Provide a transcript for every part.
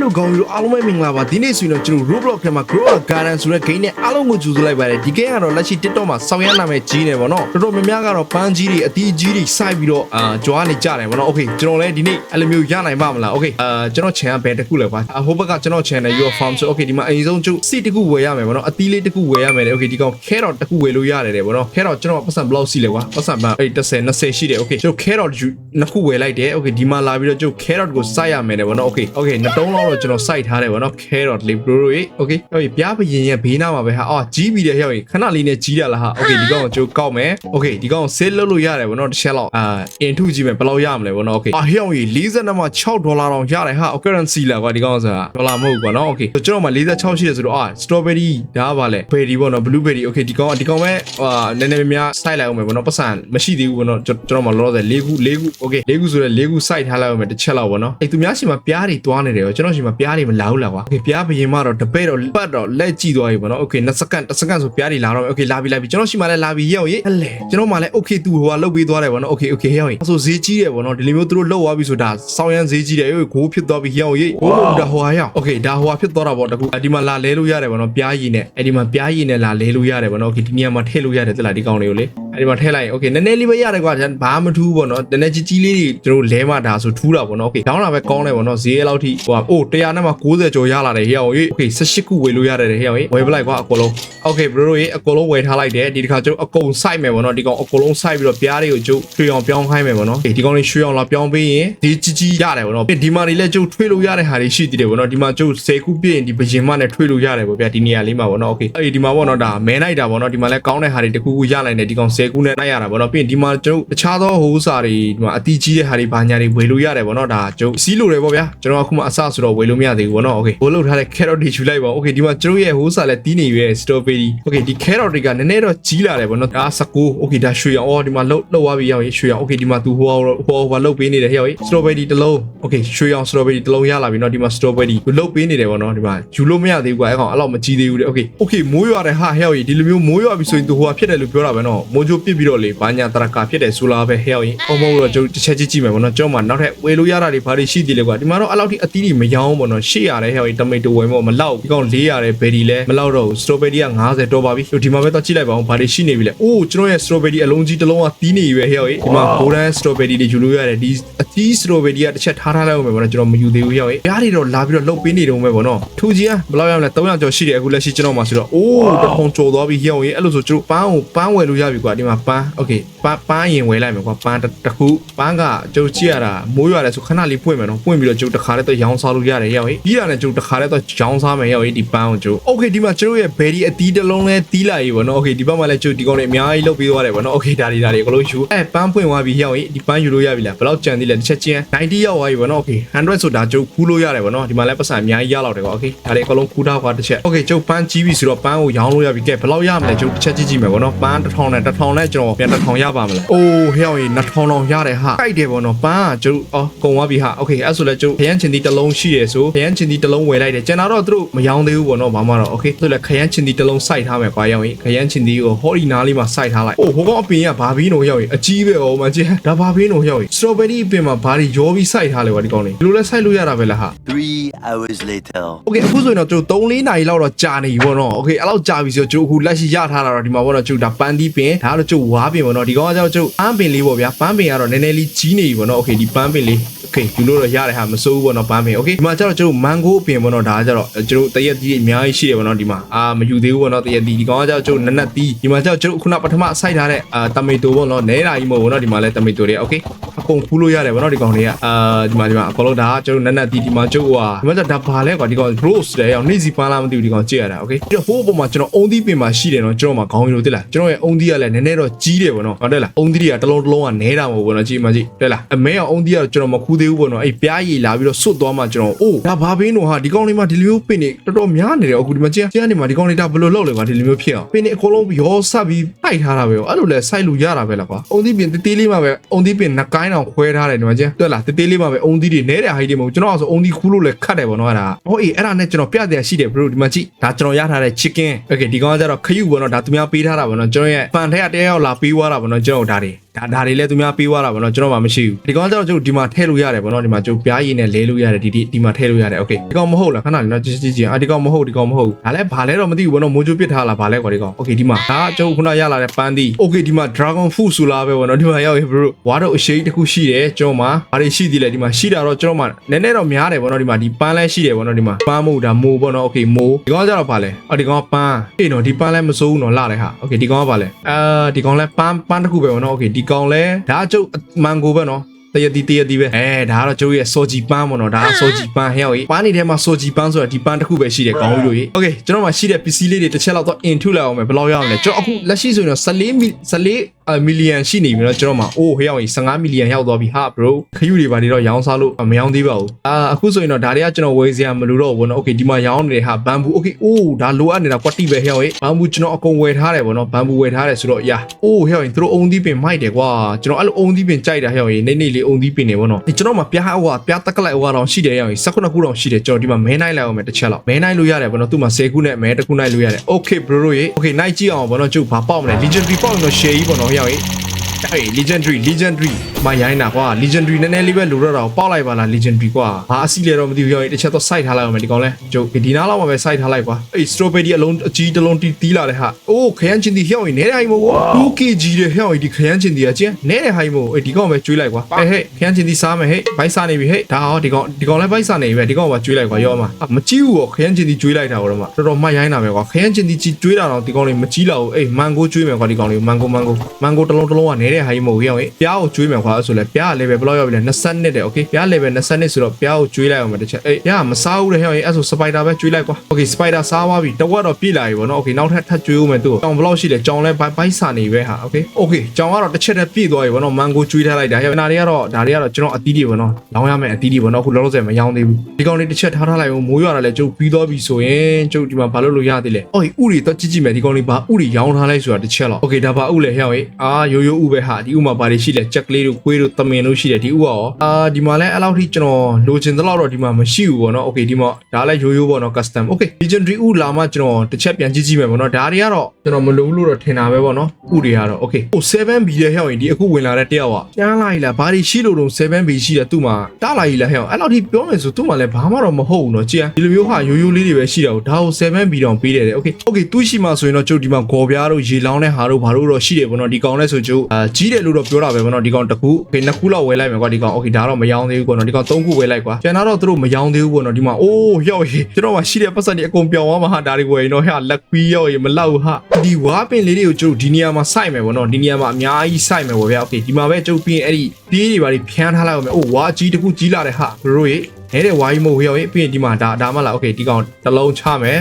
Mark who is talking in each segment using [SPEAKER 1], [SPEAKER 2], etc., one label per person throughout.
[SPEAKER 1] Hello ကောင်းပြီတို့အားလုံးပဲမင်္ဂလာပါဒီနေ့ဆိုရင်တော့ကျွန်တော် Roblox ထဲမှာ Grow a Garden ဆိုတဲ့ game နဲ့အားလုံးကိုကြိုဆိုလိုက်ပါတယ်ဒီ game ကတော့လက်ရှိ TikTok မှာဆောင်းရမ်းနာမဲ့ကြီးနေပေါ့နော်တော်တော်များများကတော့ပန်းကြီးတွေအတီးကြီးတွေစိုက်ပြီးတော့အာကြွားနေကြတယ်ပေါ့နော် Okay ကျွန်တော်လည်းဒီနေ့အဲ့လိုမျိုးရနိုင်ပါမလား Okay အာကျွန်တော် channel ဘယ်တစ်ခုလဲကွာအဟိုဘက်ကကျွန်တော် channel Your Farm ဆို Okay ဒီမှာအရင်ဆုံးကျုပ်စီတစ်ခုဝယ်ရမယ်ပေါ့နော်အတီးလေးတစ်ခုဝယ်ရမယ်လေ Okay ဒီကောင် carrot တစ်ခုဝယ်လို့ရတယ်တယ်ပေါ့နော် carrot ကျွန်တော်ပတ်စံဘလောက်စီလဲကွာပတ်စံပန်းအဲ့30 20ရှိတယ် Okay ကျွန်တော် carrot ယူနှစ်ခုဝယ်လိုက်တယ် Okay ဒီမှာလာပြီးတော့ကျုပ် carrot ကိုစိုက်ရမယ်တယ်ပေါ့နော် Okay Okay နှစ်တုံးလောက်တော့ကျွန်တော်စိုက်ထားတယ်ပေါ့နော် carrot လေး bro ရေ Okay ဟောပြားပရင်ရဲ့ဘေးနားမှာပဲဟာအော်ကြီးပြီးတယ်ဟဲ့ခဏလေးနဲ့ကြီးရလားဟာ Okay ဒီကောင်ကိုကျုပ်ကောက်မယ် Okay ဒီကောင် sale လုပ်လို့ရတယ်ပေါ့နော်တစ်ချက်လောက်အာ into ကြည့်မယ်ဘယ်လောက်ရမလဲပေါ့နော် Okay အာဟဲ့အောင်ကြီး42မှာ6ဒေါ်လာတောင်ရတယ်ဟာ currency လားကွာဒီကောင်ဆိုတာဒေါ်လာမဟုတ်ဘူးကွာနော် Okay ကျွန်တော်မှာ46ရှိတယ်ဆိုတော့အာ strawberry ဒါကပါလဲ berry ပေါ့နော် blueberry Okay ဒီကောင်ကဒီကောင်ပဲဟာနည်းနည်းများများစိုက်လိုက်အောင်မယ်ပေါ့နော်ပတ်စံမရှိသေးဘူးပေါ့နော်ကျွန်တော်မှာလောလောဆယ်၄ခု၄ခု Okay ၄ခုဆိုတော့၄ခုစိုက်ထားလိုက်အောင်မယ်တစ်ချက်လောက်ပေါ့နော်အဲ့သူများရှိမှာပြားတွေတွားနေတယ်ရောကျွန်တော်ရှိမှာပြားတွေမလာဘူးလားကွာ Okay ပြားဘရင်မတော့တပည့်တော့ပတ်တော့လက်ကြည့်သွားပြီပေါ့နော် Okay 2စက္ကန့်1စက္ကန့်ဆိုပြားတွေလာတော့မယ် Okay လာပြီလာပြီကျွန်တော်ရှိမှာလည်းလာပြီရောက်ရေးဟဲ့လေကျွန်တော်မှလည်း Okay သူဟိုကလုတ်ပေးသွားတယ်ပေါ့နော် Okay Okay ရောက်ရေးအဲ့ဆိုဈေးကြီးတယ်ပေါ့နော်ဒီလိုမျိုးသူတို့လုတ်သွားပြီဆိုတာစောင်းရမ်းဈေးကြီးတယ်ဟိုကိုဖြစ်သွားပြီရောက်ရေးဟိုဒါဟိုဟာရောက် Okay ဒါဟိုဟာဖြစ်သွားတာပေါ့တကူဒီမှာလာလဲလို့ရတယ်ပေါ့နော်ပြားရည်နဲ့အဲ့ဒီမှာပြားရည်နဲ့လာလဲလို့ရတယ်ပေါ့နော် Okay ဒီနေရာမှာထည့်လို့ရတယ်တက်လာဒီကောင်လေးကိုလေ အဲ့ဒီမှာထည့်လိုက်ရင် Okay နည်းနည်းလေးပဲရတယ်ကွာဘာမှမထူးပေါ့နော်နည်းနည်းကြီးကြီးလေးတွေကျွန်တော်လဲမှဒါဆိုထူးတာပေါ့နော် Okay ကောင်းတာပဲကောင်းတယ်ပေါ့နော်ဈေးအဲ့လောက်ထိဟိုဟာအိုး100နဲ့မှ90ကျော်ရလာတယ်ဟေ့အောင်ရေး Okay 18ခုဝယ်လို့ရတယ်ဟေ့အောင်ရေးဝယ်ပလိုက်ကွာအကုန်လုံး Okay bro တို့ရေးအကုန်လုံးဝယ်ထားလိုက်တယ်ဒီတစ်ခါကျွန်တော်အကုန်စိုက်မယ်ပေါ့နော်ဒီကောင်အကုန်လုံးစိုက်ပြီးတော့ပြားတွေကိုကျုပ်ထွေအောင်ပြောင်းခိုင်းမယ်ပေါ့နော်ဒီကောင်လေးရွှေအောင်လာပြောင်းပေးရင်ဒီကြီးကြီးရတယ်ပေါ့နော်ဒီမှာနေလဲကျုပ်ထွေလို့ရတဲ့ဟာတွေရှိသေးတယ်ပေါ့နော်ဒီမှာကျုပ်10ခုပြည့်ရင်ဒီဘရင်မနဲ့ထွေလို့ရတယ်ပေါ့ဗျာဒီနေရာလေးမှာပေါ့နော် Okay အဲ့ဒီမှာပေါ့နော်ဒါမဲလိုက်တာပေါ့နော်ဒီမှာလဲကောင်းတဲ့ဟာတွေတခုခုရနိုင်တယ်ဒီကောင်10ခုနဲ့နိုင်ရတာပေါ့နော်ပြီးရင်ဒီမှာကျုပ်တခြားသောဟိုးစာတွေဒီမှာအတီးကြီးတဲ့ဟာတွေဘာညာတွေဝယ်လို့ရတယ်ပေါ့နော်ဒါကျုပ်စီးလို့တယ်ပေါ့ဗျာကျွန်တော်အခုမှအစဆိုတော့ဝယ်လို့မရသေးဘူးပေါ့နော် Okay ဘိုးလောက်ထားတဲ့ carrot တွေယူလိုက်ပါ Okay ဒီမှာကျုပ်ရဲ့ဟိုးစာလဲတီးနေရွယ် strawberry Okay ဒီ carrot တွေကနည်းနည်းတော့ကြီးလာတယ်ပေါ့နော်ဒါ19 Okay ဒါရွှေအောင်အော်ဒီမှာလှုပ်လှုပ်သွားပြီရောက်ရင်ရွှေအောင် Okay ဒီမှာသူဟိုဟိုဟိုလှုပ်ပေးနေတယ်ဟဲ့ရောက်ရင် strawberry တစ်လုံး Okay ရွှေအောင် strawberry တစ်လုံးရလာပြီเนาะဒီမှာ strawberry ကိုလှုပ်ပေးနေတယ်ပေါ့နော်ဒီမှာယူလို့မရသေးဘူးကွာအဲ့ကောင်အဲ့လောက်မကြီးသေးဘူးလေ Okay Okay မိုးရွာတယ်ဟာဟဲ့ရောက်ရင်ဒီလိုမျိုးမိုးရွာပြီဆိုရင်သူဟိုဟာဖြစ်တယ်လို့ပြောတာပဲเนาะမိုးချိုး ပစ်ပြီးတော့လေဘာညာတရကာဖြစ်တယ်ဆိုလာပဲဟဲ့ရောက်ရင်အုံမုံတော့ကျုပ်တစ်ချက်ကြည့်ကြည့်မယ်ပေါ့နော်ကျွန်တော်မှနောက်ထပ်ဝယ်လို့ရတာတွေဘာတွေရှိသေးလဲကွာဒီမှာတော့အဲ့လောက်ထိအသီးတွေမရောင်းပေါ့နော်800ရတယ်ဟဲ့ရောက်ရင်တမိတ်တိုဝယ်မို့မလောက်ဒီကောင်400ရတယ်ဘယ်ဒီလဲမလောက်တော့ဘူး strawberry က90တော့ပါပြီဒီမှာပဲတော့ကြည့်လိုက်ပါအောင်ဘာတွေရှိနေပြီလဲအိုးကျွန်တော်ရဲ့ strawberry အလုံးကြီးတစ်လုံးကတီးနေပြီပဲဟဲ့ရောက်ရင်ဒီမှာ golden strawberry တွေယူလို့ရတယ်ဒီအသီး strawberry ကတစ်ချက်ထားထားလိုက်အောင်ပဲပေါ့နော်ကျွန်တော်မယူသေးဘူးဟဲ့ရောက်ရင်ရားတွေတော့လာပြီးတော့လှုပ်ပေးနေတုံးပဲပေါ့နော်ထူကြီးကဘယ်လောက်ရမလဲ300ကျော်ရှိတယ်အခုလက်ရှိကျွန်တော်မှာဆိုတော့အိုးတစ်ထုံကျော်သွားပြီဟဲ့ရောက်ရင်အဲ့လိုဆိုကျွန်တော်ပန်းကိုပန်းဝယ်လို့ရပြီကွာဒီမှာပန်း okay ပန်းပန်းရင်ဝယ်လိုက်မယ်ကွာပန်းတစ်ခုပန်းကကျုပ်ကြည့်ရတာမိုးရွာတယ်ဆိုခဏလေးပွင့်မယ်နော်ပွင့်ပြီးတော့ကျုပ်တစ်ခါလေးတော့ရောင်းစားလို့ရတယ်ဟဲ့ရောက်ရင်ပြီးတာနဲ့ကျုပ်တစ်ခါလေးတော့ရောင်းစားမယ်ဟဲ့ရောက်ရင်ဒီပန်းကိုကျုပ် okay ဒီမှာကျွန်တော်ရဲ့ berry အသီးတစ်လုံးလဲတီးလာပြီပေါ့နော် okay ဒီဘက်မှာလည်းကျုပ်ဒီကောင်လေးအများကြီးလုတ်ပြီးသွားတယ်ပေါ့နော် okay ဒါတွေဒါတွေအကုန်လုံးယူအဲပန်းပွင့်သွားပြီဟဲ့ရောက်ရင်ဒီပန်းယူလို့ရပြီလားဘယ်လောက်ကြံသေးလဲတစ်ချက်ချင်း90ရောက်သွားပြီပေါ့နော် okay 100ဆိုတာကျုပ်ခူးလို့ရတယ်ပေါ့နော်ဒီမှာလည်းပတ်စံအများကြီးရလောက်တယ်ကွာ okay ဒါတွေအကုန်လုံးခူးထားကွာတစ်ချက် okay ကျုပ်ပန်းကြီးပြီဆိုတော့ပန်းကိုရောင်းလို့ရပြီကဲဘယ်လောက်ရမလဲကျုပ်တစ်ချက်ကြည့်ကြည့်မယ်ပေါ့နော်ပန်းတစ်ထောင်နဲ့တစ်ထောင်နဲ့ကျွန်တော်ပြန်တစ်ထောင်ရပါမလားအိုးဟဲ့ရောက်ရင်နှစ်ထောင်တောင်ရတယ်ဟာကြိုက်တယ်ပေါ့နော်ပန်းကကျုပ်အော်ကုန်သွားပြီဟာ okay အဲ့ဆိုလဲကျုပ်ခရမ်းချင်တီတစ်လုံးရှိရဆိုခရမ်းချင်တီတစ်လုံးဝယ်လိုက်တယ်ကျန်တာတော့သူတို့မရောင်းသေးဘူးပေါ့နော်ဘာမှတော့ okay ဆိုလဲခရမ်းချင်တီတစ်လုံးစိုက်ထားမယ်ကွာရောက်ရင်ခရမ်းချင်တီကိုဟော်ဒီနားလေးမှာစိုက်ထားလိုက်အိုးဟိုကောင်အပင်ကဘာဘီးနိုရောက်ရင်အကြီးပဲဟောမကျဒါဘာဘီးနိုရောက်ရင် strawberry အပင်မှာဘာတွေရောပြီးစိုက်ထားလဲကွာဒီကောင်လေးဒီလိုလဲစိုက်လို့ရတာပဲလားဟာ
[SPEAKER 2] Three hours later.
[SPEAKER 1] Okay အခုဆိုရင်တော့ကျွန်တော်3-4နာရီလောက်တော့ကြာနေပြီပေါ့နော် Okay အဲ့လောက်ကြာပြီဆိုတော့ကျွန်တော်အခုလက်ရှိရထားတာတော့ဒီမှာပေါ့နော်ကျွန်တော်ဒါပန်းတီးပင်ဒါကတော့ကျွန်တော်ဝါပင်ပေါ့နော်ဒီကောင်ကကျတော့ကျွန်တော်ပန်းပင်လေးပေါ့ဗျာပန်းပင်ကတော့နည်းနည်းလေးကြီးနေပြီပေါ့နော် Okay ဒီပန်းပင်လေး Okay ယူလို့တော့ရတယ်ဟာမစိုးဘူးပေါ့နော်ပန်းပင် Okay ဒီမှာကျတော့ကျွန်တော်မန်ဂိုအပင်ပေါ့နော်ဒါကကျတော့ကျွန်တော်တရက်တီးအများကြီးရှိတယ်ပေါ့နော်ဒီမှာအာမယူသေးဘူးပေါ့နော်တရက်တီးဒီကောင်ကကျတော့ကျွန်တော်နက်နက်တီးဒီမှာကျတော့ကျွန်တော်ခုနပထမစိုက်ထားတဲ့အာတမီတိုပေါ့နော်နဲတာကြီးမဟုတ်ဘူးနော်ဒီမှာလဲတမီတိုတွေ Okay အကုန်ဖူးလို့ရတယ်ပေါ့နော်ဒီကောင်တွေကအာဒီမှာဒီမှာအကုန်လုံးဒါကကျွန်တော်နက်နက်တီးဒီမှာကျွန်တော်ဟာဒီမှာကျတော့ဒါဘာလဲကွာဒီကောင် rose တဲ့အောင်နေစီပန်းလားမသိဘူးဒီကောင်ကြည့်ရတာ Okay ဒီတော့ဟိုးပေါ်မှာကျွန်တော်အုံသီးပင်မှာရှိတယ်နော်ကျွန်တော်မှာခေါင်းရည်လို့တိလားကျွန်တော်ရဲ့အုံသီးကလည်းနည်းနည်းတော့ကြီးတယ်ပေါ့နော်ဟုတ်တယ်လားအုံသီးတွေကတစ်လုံးတစ်လုံးကနဲတာမဟုတ်ဘူးနော်ကြည့်မှကြည့်တဲ့လားအမဲအောင်အုံသီးကတော့ကျွန်တော်မခူးသေးဘူးပေါ့နော်အဲ့ပြားရည်လာပြီးတော့စွတ်သွားမှကျွန်တော်အိုးဒါဘာဘင်းတော့ဟာဒီကောင်လေးမှာဒီလိုမျိုးပင်နေတော်တော်များနေတယ်အခုဒီမှာကြည့်ကြည့်နေမှာဒီကောင်လေးဒါဘယ်လိုလုပ်လဲကွာဒီလိုမျိုးဖြစ်အောင်ပင်နေအကုန်လုံးရောဆက်ပြီးတိုက်ထားတာပဲအဲ့လိုလဲစိုက်လို့ရတာပဲလားကွာအုံသီးပင်တေးသေးလေးမှာပဲအုံသီးပင်နှကိုင်းအောင်ခွဲထားတယ်ဒီမှာကြည့်တဲ့လားတေးသေးလေးမှာပဲအုံသီးတွေနဲတဲ့ဟိုက်တွေမဟုတ်ကျွန်တော်ကဆိုအုံသီးခူးလို့လဲခတ်တယ်ပေါ့နော်အဲ့ဒါဟိုအေးအဲ့ဒါနဲ့ကျွန်တော်ပြတယ်ရှိတယ် bro ဒီမှာကြည့်ဒါကျွန်တော်ရထားတဲ့ chicken okay ဒီကောင်ကကျတော့ခရုပေါ့နော်ဒါသူများပေးထားတာပေါ့နော်ကျွန်တော်ရဲ့ fan ထက်ကတယောက်လာပေးသွားတာပေါ့နော်ကျွန်တော်ဒါတွေ ဒါဒါတွေလည်းသူများပေးသွားတာပေါ့နော်ကျွန်တော်မှမရှိဘူးဒီကောင်ကျတော့ကျုပ်ဒီမှာထည့်လို့ရတယ်ပေါ့နော်ဒီမှာကျုပ်ပြားရည်နဲ့လဲလို့ရတယ်ဒီဒီဒီမှာထည့်လို့ရတယ်โอเคဒီကောင်မဟုတ်လားခဏလေးနော်ကြည့်ကြည့်ကြည့်အာဒီကောင်မဟုတ်ဒီကောင်မဟုတ်ဒါလည်းဘာလဲတော့မသိဘူးပေါ့နော်မိုးချိုးပစ်ထားလားဘာလဲကွာဒီကောင်โอเคဒီမှာဒါကကျုပ်ခုနရလာတဲ့ပန်းသီးโอเคဒီမှာ dragon fruit ဆိုလားပဲပေါ့နော်ဒီမှာရောက်ပြီ bro ဝါတော့အရှိန်တစ်ခုရှိတယ်ကျွန်တော်မှာဘာတွေရှိသေးလဲဒီမှာရှိတာတော့ကျွန်တော်မှာနည်းနည်းတော့များတယ်ပေါ့နော်ဒီမှာဒီပန်းလဲရှိတယ်ပေါ့နော်ဒီမှာပန်းမို့ဒါမိုးပေါ့နော်โอเคမိုးဒီကောင်ကျတော့ဘာလဲအော်ဒီကောင်ကပန်းအေးနော်ဒီပန်းလဲမစိုးဘူးနော်လာတယ်ဟာโอเคဒီကောင်ကဘာလဲအာဒီကောင်လဲပန်းပန်းတစ်ခုပဲပေါ့နော်โอเคဒီ ကောင်လဲဒါကကျုပ်မန်ဂိုပဲနော် တရတီတရတီပဲအဲဒါကတော့ကျိုးရဲ့စောဂျီပန်းပေါ့နော်ဒါကစောဂျီပန်းဟဲ့ဟေ့ပန်းနေထဲမှာစောဂျီပန်းဆိုတာဒီပန်းတစ်ခုပဲရှိတယ်ကောင်းပြီလို့ရေโอเคကျွန်တော်မှာရှိတဲ့ပစ္စည်းလေးတွေတစ်ချက်လောက်တော့ in ထုလိုက်အောင်မယ်ဘယ်လောက်ရအောင်လဲကျွန်တော်အခုလက်ရှိဆိုရင်တော့14မီ14 မီလီယံရှိနေပြီเนาะကျွန်တော်မှာအိုးဟဲ့ဟေ့15မီလီယံရောက်သွားပြီဟာ bro ခယူတွေပါနေတော့ရောင်းစားလို့မရောင်းသေးပါဘူးအာအခုဆိုရင်တော့ဒါတွေကကျွန်တော်ဝယ်စရာမလိုတော့ဘူးเนาะโอเคဒီမှာရောင်းနေတဲ့ဟာဘမ်ဘူโอเคအိုးဒါလိုအပ်နေတာကွက်တိပဲဟဲ့ဟေ့ဘမ်ဘူကျွန်တော်အကုန်ဝယ်ထားတယ်ဗောနော်ဘမ်ဘူဝယ်ထားတယ်ဆိုတော့ယာအိုးဟဲ့ဟေ့သူတို့အုံသီးပင်မိုက်တယ်ကွာကျွန်တော်အဲ့လိုအုံသီးပင်ကြိုက်တာဟဲ့ဟေ့နေနေလေးအုံသီးပင်နေဗောနော်ဒီကျွန်တော်မှာပြားဟောပြားတက်ကလိုက်ဟောတော့ရှိတယ်ဟဲ့ဟေ့19ခုတော့ရှိတယ်ကျွန်တော်ဒီမှာမဲနိုင်လိုက်အောင်မယ်တစ်ချက်လောက်မဲနိုင်လို့ရတယ်ဗောနော်သူ့မှာ10ခုနဲ့မဲတစ်ခုနိုင်လို့ရတယ်โอเค bro တို့ရေโอเคနိုင်ကြည့်အောင်ဗောနော်ကျုပ်ဘာပေါက်မလဲ legendary ပေါက်ရင်တော့ share ကြီးဗောနော် ဟဲ့ ဟေ့အေး legendary legendary မရိုင်းတာကွာ legendary နည်းနည်းလေးပဲလိုတော့တာကိုပေါက်လိုက်ပါလား legendary ကွာဘာအစီလဲတော့မသိဘူးရောတစ်ချက်တော့ site ထားလိုက်အောင်မယ်ဒီကောင်လဲကျုပ်ဒီနားလောက်မှာပဲ site ထားလိုက်ကွာအေး strawberry အလုံးအကြီးတစ်လုံးတီးတီးလာတဲ့ဟာအိုးခရမ်းချင်းတီဟျောက်ရင်နဲတယ်ဟိုင်မို့ 2kg တဲ့ဟျောက်ရင်ဒီခရမ်းချင်းတီကကျင်းနဲတယ်ဟိုင်မို့အေးဒီကောင်ပဲကျွေးလိုက်ကွာအေးဟဲ့ခရမ်းချင်းတီစားမယ်ဟဲ့ဘိုက်စားနေပြီဟဲ့ဒါဟောဒီကောင်ဒီကောင်လဲဘိုက်စားနေပြီပဲဒီကောင်ကကျွေးလိုက်ကွာရောမှာမကြည့်ဘူးရောခရမ်းချင်းတီကျွေးလိုက်တာတော့မှတော်တော်မှရိုင်းတာပဲကွာခရမ်းချင်းတီကြီးကျွေးတာတော့ဒီကောင်လေးမကြည့်လောက်ဘူးအေးမန်ဂိုကျွေးမယ်ကွာဒီကောင်လေးမန်ဂိုမန်ဂိုမန်ဂိုတစ်လုံးတစ်လုံးကနဲတဲ့ဟာကြီးမဟုတ်ဘူးဟောင်းပြားကိုကျွေးမယ်ခွာဆိုလဲပြားက level ဘယ်လောက်ရောက်ပြီလဲ20နှစ်တယ် okay ပြား level 20နှစ်ဆိုတော့ပြားကိုကျွေးလိုက်အောင်မတစ်ချက်အေးပြားကမစားဘူးတဲ့ဟောင်းအဲ့ဆို spider ပဲကျွေးလိုက်ကွာ okay spider စားသွားပြီတဝက်တော့ပြည့်လာပြီဗောနော် okay နောက်ထပ်ထပ်ကျွေးဦးမယ်သူ့ကြောင်ဘယ်လောက်ရှိလဲကြောင်လဲဘိုက်စာနေပဲဟာ okay okay ကြောင်ကတော့တစ်ချက်တည်းပြည့်သွားပြီဗောနော် mango ကျွေးထားလိုက်တာဟောင်းဒါတွေကတော့ဒါတွေကတော့ကျွန်တော်အသီးတွေဗောနော်လောင်းရမယ်အသီးတွေဗောနော်အခုလောလောဆယ်မရောင်းသေးဘူးဒီကောင်လေးတစ်ချက်ထားထားလိုက်အောင်မိုးရွာတာလဲကျုပ်ပြီးတော့ပြီဆိုရင်ကျုပ်ဒီမှာဘာလို့လို့ရသေးလဲအော်ဥတွေတော့ကြည့်ကြည့်မယ်ဒီကောင်လေးဘာဥတွေရောင်းထားလိုက်ဆိုတာတစ်ချက်လောက် okay ဒါဘာဥလဲဟောင်းအေးအာရိုးရိုးဥပဟာဒီဥမှာဘာတွေရှိလဲချက်ကလေးတို့ခွေးတို့သမင်တို့ရှိတယ်ဒီဥရောအာဒီမှာလဲအဲ့လောက်ထိကျွန်တော်လိုချင်တဲ့လောက်တော့ဒီမှာမရှိဘူးဗောနော်โอเคဒီမှာဒါလဲရိုးရိုးဗောနော် custom โอเค legendary ဥလာမှကျွန်တော်တစ်ချက်ပြန်ကြည့်ကြည့်မယ်ဗောနော်ဒါတွေကတော့ကျွန်တော်မလိုဘူးလို့တော့ထင်တာပဲဗောနော်ဥတွေကတော့โอเคဟို 7B တဲ့ဟဲ့ရင်ဒီအခုဝင်လာတဲ့တယောက်ကကြားလာ E လားဘာတွေရှိလို့တော့ 7B ရှိတယ်သူ့မှာတားလာ E လားဟဲ့အဲ့လောက်ထိပြောမယ်ဆိုသူ့မှာလည်းဘာမှတော့မဟုတ်ဘူးနော်ကြည်ဒီလိုမျိုးဟာရိုးရိုးလေးတွေပဲရှိတာကိုဒါကို 7B တောင်ပေးတယ်တဲ့โอเคโอเคသူ့ရှိမှဆိုရင်တော့ကျုပ်ဒီမှာဂေါ်ပြားတို့ရေလောင်းတဲ့ဟာတို့ဘာတို့တော့ရှိတယ်ဗောနော်ဒီကောင်လဲဆိုကျုပ်အာ ကြီးတယ်လို့တော့ပြောတာပဲဗောနော်ဒီကောင်တစ်ခုโอเคနှစ်ခုလောက်ဝယ်လိုက်မယ်ကွာဒီကောင်โอเคဒါတော့မရောင်းသေးဘူးကွာနော်ဒီကောင်သုံးခုဝယ်လိုက်ကွာကျန်တာတော့သူတို့မရောင်းသေးဘူးကွာနော်ဒီမှာအိုးရောက်ရေကျွန်တော်မှရှိတဲ့ပတ်စံတွေအကုန်ပြောင်းသွားမှာဟာဒါတွေဝယ်ရင်တော့ဟဲ့လက်ကွီးရောက်ရေမလောက်ဟာဒီဝါပင်လေးတွေကိုကျုပ်ဒီနေရာမှာစိုက်မယ်ဗောနော်ဒီနေရာမှာအများကြီးစိုက်မယ်ဗောဗျာโอเคဒီမှာပဲကျုပ်ပြီးရင်အဲ့ဒီပြေးတွေပါတွေဖြန်းထားလိုက်အောင်မယ်အိုးဝါကြီးတစ်ခုကြီးလာတဲ့ဟာဘရိုရေနဲတဲ့ဝါကြီးမဟုတ်ရောက်ရေပြီးရင်ဒီမှာဒါဒါမှလားโอเคဒီကောင်တစ်လုံးချမယ်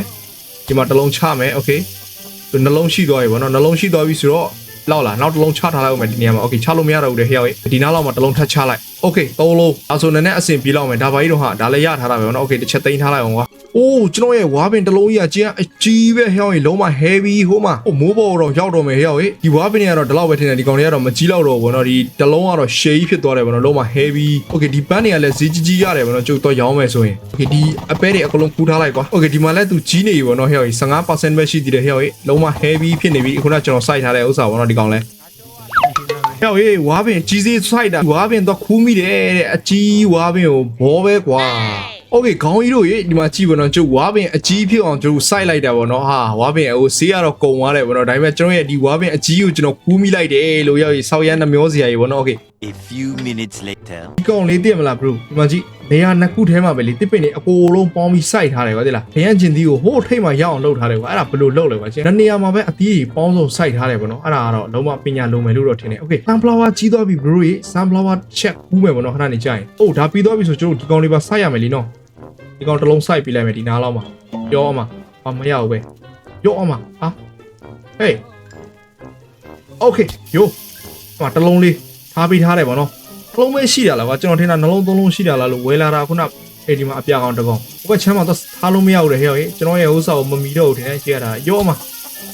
[SPEAKER 1] ဒီမှာတစ်လုံးချမယ်โอเคသူနှလုံးရှိသွားပြီဗောနော်နှလုံးရှိသွားပြီဆိုတော့ လောက်လာနောက်တစ်လုံးချထားလိုက်အောင်မယ်ဒီနေရာမှာโอเคချလို့မရတော့ဘူးတဲ့ဟဲ့ရောက်ဒီနားလောက်မှာတစ်လုံးထပ်ချလိုက် โอเคသုံးလုံးအဲဆိုနည်းနည်းအဆင်ပြေလောက်မယ်ဒါပါကြီးတော့ဟာဒါလည်းရထားတာပဲဗောနော်โอเคတစ်ချက်သိမ်းထားလိုက်အောင်ကွာအိုးကျွန်တော်ရဲ့ဝါပင်တစ်လုံးကြီးကကျင်းအကြီးပဲဟဲ့ရောက်လုံးမ heavy ဟိုမှာဟိုမိုးပေါ်တော့ရောက်တော့မယ်ဟဲ့ရောက်ဒီဝါပင်တွေကတော့ဒီလောက်ပဲထင်တယ်ဒီကောင်တွေကတော့မကြီးတော့တော့ဗောနော်ဒီတစ်လုံးကတော့ shade ဖြစ်သွားတယ်ဗောနော်လုံးမ heavy โอเคဒီပန်းတွေကလည်းဈေးကြီးကြီးရတယ်ဗောနော်ကျုပ်တော့ရောင်းမယ်ဆိုရင်โอเคဒီအပဲတွေအကုန်လုံးခူးထားလိုက်ကွာโอเคဒီမှာလည်းသူကြီးနေပြီဗောနော်ဟဲ့ရောက်15%ပဲရှိသေးတယ်ဟဲ့ရောက်လုံးမ heavy ဖြစ်နေပြီခုနကကျွန်တော်စိုက်ထားတဲ့ဥစ္စာဗောနော်ဒီကောင်လဲ ဟဲ့ဟေးဝါပင်ကြီးစေးစိုက်တာဝါပင်တော့ခူးမိတယ်တဲ့အကြီးဝါပင်ကိုဘောပဲကွာโอเคခေါင်းကြီးတို့ရေဒီမှာကြည့်ပါတော့ကျုပ်ဝါပင်အကြီးဖြစ်အောင်ကျုပ်စိုက်လိုက်တာပေါ့နော်ဟာဝါပင်ဟိုဆေးကတော့ကုံသွားတယ်ပေါ့နော်ဒါပေမဲ့ကျွန်တော်ရဲ့ဒီဝါပင်အကြီးကိုကျွန်တော်ခူးမိလိုက်တယ်လို့ရောက်ရေဆောက်ရမ်းနှမျောစရာကြီးပေါ့နော်โอเค
[SPEAKER 2] A few minutes later.
[SPEAKER 1] ဒီကောင်လေးသိရမလား bro ဒီမှာကြည့်နေရာနှစ်ခုထဲမှာပဲလေတစ်ပင်နေအကိုလုံးပေါင်းပြီးစိုက်ထားတယ်ကွာသိလားခရမ်းကျင်သီးကိုဟိုးထိတ်မှရအောင်လုပ်ထားတယ်ကွာအဲ့ဒါဘယ်လိုလုပ်လဲကွာချင်းနေရာမှာပဲအသီးကြီးပေါင်းစုံစိုက်ထားတယ်ပေါ့နော်အဲ့ဒါကတော့လုံးဝပညာလုံးမယ်လို့တော့ထင်တယ် okay sunflower ကြီးသွားပြီ bro ရေ sunflower check ဘူးမယ်ပေါ့နော်ခဏနေကြာရင်အိုးဒါပြီးသွားပြီဆိုကျွန်တော်ဒီကောင်လေးပါစိုက်ရမယ်လीနော်ဒီကောင်တစ်လုံးစိုက်ပြလိုက်မယ်ဒီနားလောက်မှာပြောအောင်မှာဘာမရဘူးပဲပြောအောင်မှာဟာ hey okay ယိုဟိုတစ်လုံးလေး ထားပြီးထားတယ်ပေါ့နော် နှလုံးပဲရှိတာလားကွာကျွန်တော်ထင်တာနှလုံးသုံးလုံးရှိတာလားလို့ဝဲလာတာခုနအဲ့ဒီမှာအပြာကောင်တစ်ကောင်ဟိုဘက်ချမ်းမှာတော့ထားလို့မရဘူးလေဟဲ့ဟဲ့ကျွန်တော်ရဲ့ဥစ္စာကိုမမီတော့ဘူးထင်တယ်ရှေ့ရတာရောမှာ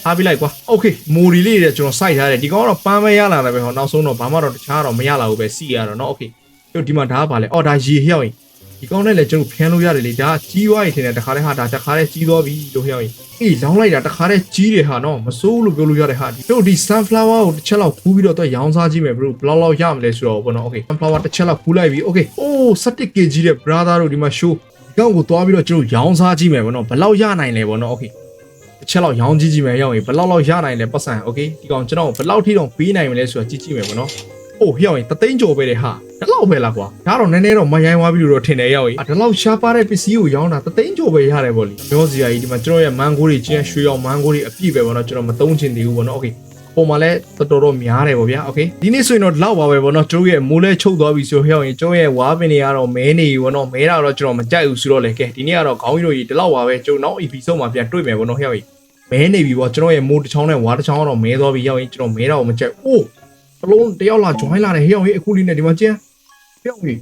[SPEAKER 1] ထားပြီးလိုက်ကွာโอเคမိုရီလေးတွေကျွန်တော်စိုက်ထားတယ်ဒီကောင်ကတော့ပန်းပဲရလာတယ်ပဲဟောနောက်ဆုံးတော့ဘာမှတော့တခြားတော့မရလာဘူးပဲစီရတော့เนาะโอเคတို့ဒီမှာဒါကဘာလဲအော်ဒါရေဟဲ့ဟဲ့ရ ဒီကောင်းနဲ့လည်းကျွန်တော်ဖျန်းလို့ရတယ်လေဒါကကြီးသွားရထင်တယ်တခါတည်းဟာဒါတခါတည်းကြီးသွားပြီလို့ဟျောင်းရင်အေးလောင်းလိုက်တာတခါတည်းကြီးတယ်ဟာနော်မစိုးလို့ပြောလို့ရတဲ့ဟာဒီတို့ဒီ sunflower ကိုတစ်ချက်လောက်ခူးပြီးတော့တော့ရောင်းစားကြည့်မယ်ဘရိုဘယ်လောက်လောက်ရမလဲဆိုတော့ဘောနော် okay sunflower တစ်ချက်လောက်ခူးလိုက်ပြီ okay အိုး 17kg တဲ့ brother တို့ဒီမှာ show ဒီကောင်ကိုသွားပြီးတော့ကျွန်တော်ရောင်းစားကြည့်မယ်ဘောနော်ဘယ်လောက်ရနိုင်လဲဘောနော် okay တစ်ချက်လောက်ရောင်းကြည့်ကြည့်မယ်ရောက်ရင်ဘယ်လောက်လောက်ရနိုင်လဲပတ်စံ okay ဒီကောင်ကျွန်တော်ဘယ်လောက်ထိတောင်ပေးနိုင်မလဲဆိုတော့ကြည့်ကြည့်မယ်ဘောနော် အိုးဟျောင်းရင်တသိန်းကျော်ပဲတဲ့ဟာဒါလောက်ပဲလားကွာဒါတော့နည်းနည်းတော့မရိုင်းသွားပြီလို့တော့ထင်တယ်ရောက်ရင်ဒါလောက်ရှားပါတဲ့ပစ္စည်းကိုရောင်းတာတသိန်းကျော်ပဲရတယ်ဗောလေပြောစရာကြီးဒီမှာကျွန်တော်ရဲ့မန်ဂိုးတွေကျင်းရွှေရောင်မန်ဂိုးတွေအပြည့်ပဲဗောနော်ကျွန်တော်မသုံးချင်သေးဘူးဗောနော်โอเคပုံမှန်လဲတော်တော်တော့များတယ်ဗောဗျာโอเคဒီနေ့ဆိုရင်တော့လောက်ပါပဲဗောနော်ကျွန်တော်ရဲ့မိုးလဲချုပ်သွားပြီဆိုဟျောင်းရင်ကျွန်တော်ရဲ့ဝါးပင်တွေကတော့မဲနေပြီဗောနော်မဲတာတော့ကျွန်တော်မကြိုက်ဘူးဆိုတော့လေကဲဒီနေ့ကတော့ခေါင်းကြီးတို့ကြီးဒီလောက်ပါပဲကျွန်တော်နောက် episode မှာပြန်တွေ့မယ်ဗောနော်ဟျောင်းရင်မဲနေပြီဗောကျွန်တော်ရဲ့မိုးတစ်ချောင်းနဲ့ဝါးတစ်ချောင်းကတော့မဲသွားပြီဟျောင်းရင်ကျွန်တော်မဲတာကိုမကြိုက်အိုး တလုံးတယောက်လာ join လာတယ်ဟေ့အောင်ဟေ့အခုလေးနဲ့ဒီမှာကျန်းဟေ့အောင်ကြီး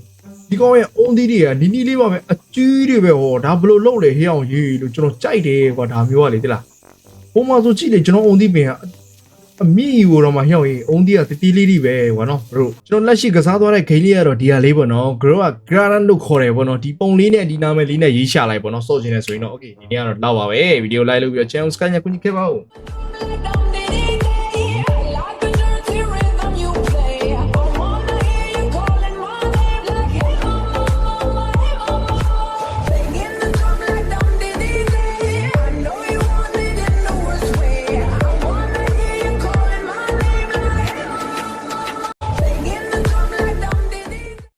[SPEAKER 1] ဒီကောင်ရဲ့အုံးသီးတွေကနီနီလေးပါပဲအကြီးတွေပဲဟောဒါဘယ်လိုလုပ်လဲဟေ့အောင်ကြီးလို့ကျွန်တော်ကြိုက်တယ်ကွာဒါမျိုးကလေတိလားဘုံမဆိုကြည့်လေကျွန်တော်အုံးသီးပင်ကအမိကိုတော့မှဟေ့အောင်ကြီးအုံးသီးကတတီးလေးတွေပဲကွာနော်ဘရိုကျွန်တော်လက်ရှိကစားသွားတဲ့ဂိမ်းလေးကတော့ဒီဟာလေးပေါ့နော် grow က grand လို့ခေါ်တယ်ပေါ့နော်ဒီပုံလေးနဲ့ဒီနာမည်လေးနဲ့ရေးရှာလိုက်ပေါ့နော်စော့ချင်တယ်ဆိုရင်တော့ okay ဒီနေ့ကတော့လောက်ပါပဲဗီဒီယိုလိုက်လို့ပြီးတော့ channel subscribe ညကုညခဲ့ပါဦး
[SPEAKER 3] Don't